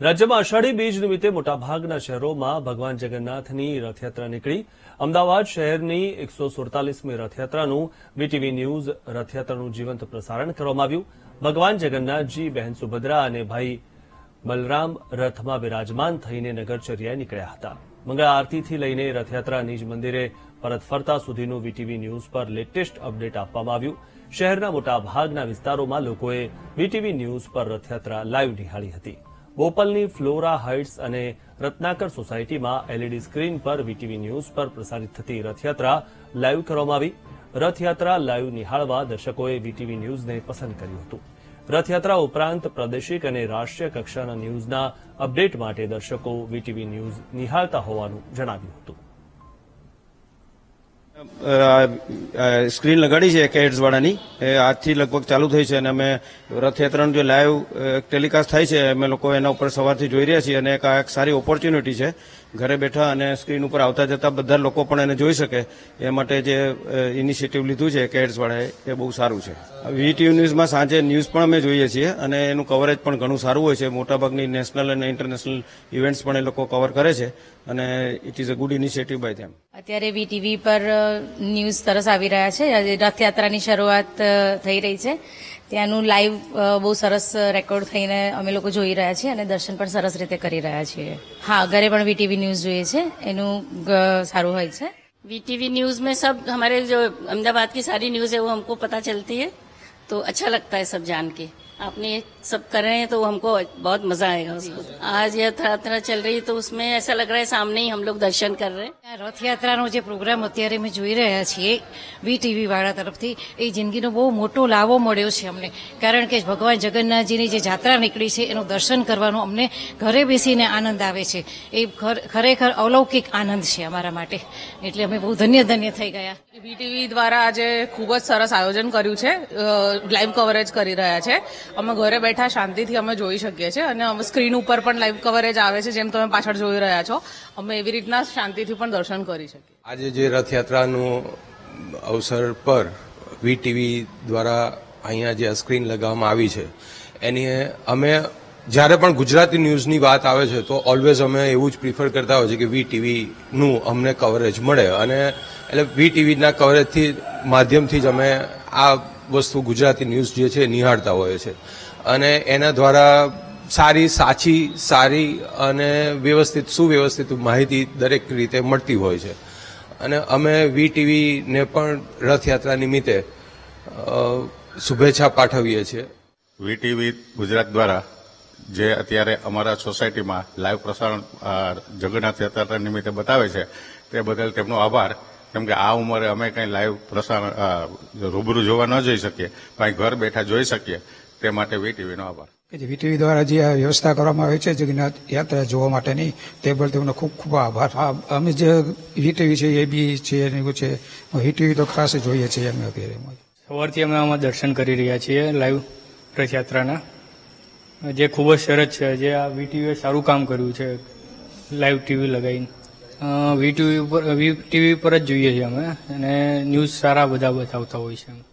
રાજ્યમાં અષાઢી બીજ નિમિત્તે મોટાભાગના શહેરોમાં ભગવાન જગન્નાથની રથયાત્રા નીકળી. અમદાવાદ શહેરની એકસો સુડતાલીસમી રથયાત્રાનું વીટીવી ન્યૂઝ રથયાત્રાનું જીવંત પ્રસારણ કરવામાં આવ્યું. ભગવાન જગન્નાથજી, બહેન સુભદ્રા અને ભાઈ બલરામ રથમાં બિરાજમાન થઈને નગરચર્યાએ નીકળ્યા હતા. મંગળા આરતીથી લઈને રથયાત્રા નિજ મંદિરે પરત ફરતા સુધીનું વીટીવી ન્યૂઝ પર લેટેસ્ટ અપડેટ આપવામાં આવ્યું. શહેરના મોટાભાગના વિસ્તારોમાં લોકોએ વીટીવી ન્યૂઝ પર રથયાત્રા લાઈવ નિહાળી હતી. બોપલની ફ્લોરા હાઇટ્સ અને રત્નાકર સોસાયટીમાં એલઈડી સ્ક્રીન પર વીટીવી ન્યૂઝ પર પ્રસારિત થતી રથયાત્રા લાઈવ કરવામાં આવી. રથયાત્રા લાઈવ નિહાળવા દર્શકોએ વીટીવી ન્યૂઝને પસંદ કર્યું હતું. રથયાત્રા ઉપરાંત પ્રાદેશિક અને રાષ્ટ્રીય કક્ષાના ન્યૂઝના અપડેટ માટે દર્શકો વીટીવી ન્યૂઝ નિહાળતા હોવાનું જણાવ્યું હતું. સ્ક્રીન લગાડી છે કેડ્સ વાળાની. એ આજથી લગભગ ચાલુ થઈ છે અને અમે રથયાત્રાનું જે લાઈવ ટેલિકાસ્ટ થાય છે, અમે લોકો એના ઉપર સવારથી જોઈ રહ્યા છીએ અને એક આ એક સારી ઓપોર્ચ્યુનિટી છે. ઘરે બેઠા અને સ્ક્રીન ઉપર આવતા જતા બધા લોકો પણ એને જોઈ શકે. એ માટે જે ઇનિશિયેટિવ લીધું છે કેડ્સ વાળાએ, એ બહુ સારું છે. વીટીયુ ન્યૂઝમાં સાંજે ન્યૂઝ પણ અમે જોઈએ છીએ અને એનું કવરેજ પણ ઘણું સારું હોય છે. મોટાભાગની નેશનલ અને ઇન્ટરનેશનલ ઇવેન્ટ્સ પણ એ લોકો કવર કરે છે અને it is a good initiative by them અત્યારે વીટીવી પર ન્યૂઝ સરસ આવી રહ્યા છે આજે રથયાત્રાની શરૂઆત અ, થઈ રહી છે ત્યાંનું લાઈવ અ, બહુ સરસ રેકોર્ડ થઈને અમે લોકો જોઈ રહ્યા છીએ અને દર્શન પણ સરસ રીતે કરી રહ્યા છીએ હા ઘરે પણ વીટીવી ન્યૂઝ જોઈએ છે એનું ગ- સારું હોય છે वीटीवी न्यूज में सब हमारे जो अहमदाबाद की सारी न्यूज है वो हमको पता चलती है तो अच्छा लगता है सब जान के आपने ये सब कर रहे हैं तो हमको बहुत मजा आएगा उसको आज ये यात्रा चल रही है तो उसमें ऐसा लग रहा है सामने ही हम लोग दर्शन कर रहे हैं આ રથયાત્રાનો જે પ્રોગ્રામ અત્યારે અમે જોઈ રહ્યા છીએ વી ટીવી વાળા તરફથી એ જિંદગીનો બહુ મોટો લાવો મળ્યો છે અમને કારણ કે ભગવાન જગન્નાથજીની જે જાત્રા નીકળી છે એનું દર્શન કરવાનો અમને ઘરે બેસીને આનંદ આવે છે એ ખર- ખરેખર અલૌકિક આનંદ છે અમારા માટે એટલે અમે બહુ ધન્ય ધન્ય થઈ ગયા વીટીવી દ્વારા આજે ખૂબ જ સરસ આયોજન કર્યું છે. લાઈવ કવરેજ કરી રહ્યા છે. અમે ઘરે બેઠા શાંતિથી અમે જોઈ શકીએ છીએ અને અમે સ્ક્રીન ઉપર પણ લાઈવ કવરેજ આવે છે જેમ તમે પાછળ જોઈ રહ્યા છો. અમે એવી રીતના શાંતિથી પણ દર્શન કરી શકીએ. આજે જે રથયાત્રાનું અવસર પર વીટીવી દ્વારા અહીંયા જે સ્ક્રીન લગાવવામાં આવી છે, એની અમે જ્યારે પણ ગુજરાતી ન્યૂઝની વાત આવે છે, તો ઓલવેઝ અમે એવું જ પ્રિફર કરતા હોય છે કે વી ટીવીનું અમને કવરેજ મળે. અને એટલે વી ટીવીના કવરેજથી માધ્યમથી જ અમે આ વસ્તુ ગુજરાતી ન્યૂઝ જે છે નિહાળતા હોઈએ છે અને એના દ્વારા સારી, સાચી, સારી અને વ્યવસ્થિત, સુવ્યવસ્થિત માહિતી દરેક રીતે મળતી હોય છે. અને અમે વી ટીવીને પણ રથયાત્રા નિમિત્તે શુભેચ્છા પાઠવીએ છીએ. વીટીવી ગુજરાત દ્વારા જે અત્યારે અમારા સોસાયટીમાં લાઈવ પ્રસારણ જગન્નાથ યાત્રા નિમિત્તે બતાવે છે તે બદલ તેમનો આભાર. કેમ કે આ ઉંમરે અમે કંઈ લાઈવ પ્રસારણ રૂબરૂ જોવા ન જઈ શકીએ પણ ઘર બેઠા જોઈ શકીએ તે માટે વીટીવીનો આભાર. કે જે વીટીવી દ્વારા જે આ વ્યવસ્થા કરવામાં આવી છે જગન્નાથ યાત્રા જોવા માટેની તે બદલ તેમનો ખૂબ ખૂબ આભાર. હા, અમે જે વીટીવી છે એ બી છે એની એવું છે વીટીવી તો ખાસ જોઈએ છીએ અમે અત્યારે સવારથી અમે આમાં દર્શન કરી રહ્યા છીએ લાઈવ રથયાત્રાના. જે ખૂબ જ સરસ છે, જે આ વીટીવીએ સારું કામ કર્યું છે, લાઈવ ટીવી લગાવીને. વીટીવી ઉપર વીટીવી પર જ જોઈએ છીએ અમે, અને ન્યૂઝ સારા બધા બતાવતા હોય છે